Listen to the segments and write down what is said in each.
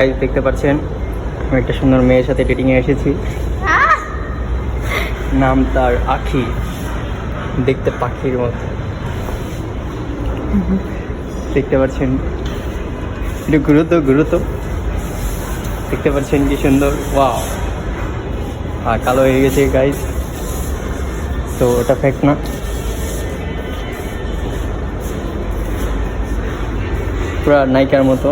Guys, দেখতে পাচ্ছেন? আমি একটা সুন্দর মেয়ের সাথে ডেটিংয়ে এসেছি। নাম তার আখি। দেখতে পাখির মতো। দেখতে পাচ্ছেন? একটু গুরুত্ব গুরুত্ব। দেখতে পাচ্ছেন কি সুন্দর? ওয়াও আর কালো হয়ে গেছে গাইস তো ওটা ফ্যাক্ট না। পুরা নায়িকার মতো।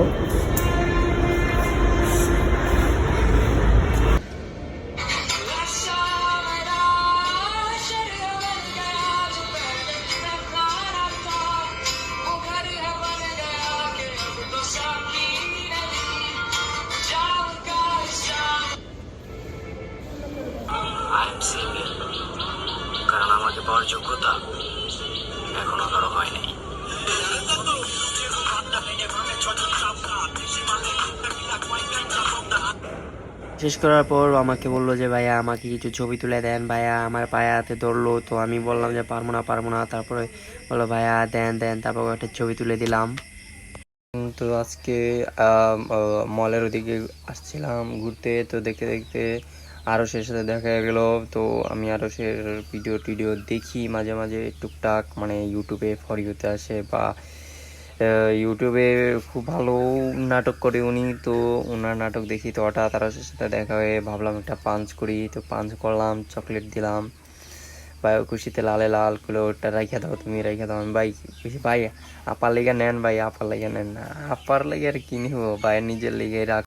আই এম সিঙ্গেল কারণ আমাকে পাওয়ার যোগ্যতা এখনও কারও হয়নি। শেষ করার পর আমাকে বলল যে ভাইয়া আমাকে কিছু ছবি তুলে দেন। ভাইয়া আমার পায়ে হাতে ধরলো। তো আমি বললাম যে পারব না পারব না। তারপরে বলল ভাইয়া দেন দেন। তারপর একটা ছবি তুলে দিলাম। তো আজকে মলের ওদিকে আসছিলাম ঘুরতে। তো দেখতে দেখতে আরসের সাথে দেখা গেল। তো আমি আরসের ভিডিও টিডিও দেখি মাঝে মাঝে টুকটাক মানে ইউটিউবে ফর ইউতে আসে বা ইউটিউবে খুব ভালো নাটক করে উনি। তো ওনার নাটক দেখি তো হঠাৎ আরসের সাথে দেখা হয়ে ভাবলাম একটা পাঞ্চ করি। তো পাঞ্চ করলাম চকলেট দিলাম। ভাই খুশিতে লালে লাল করে ওটা রাইখা দাও তুমি, রাইখা দাও। আমি ভাই খুশি ভাই, আপার লেগে নেন ভাই, আপার লেগে নেন না। আপার লেগে আর কি ভাই, নিজের লেগে রাখ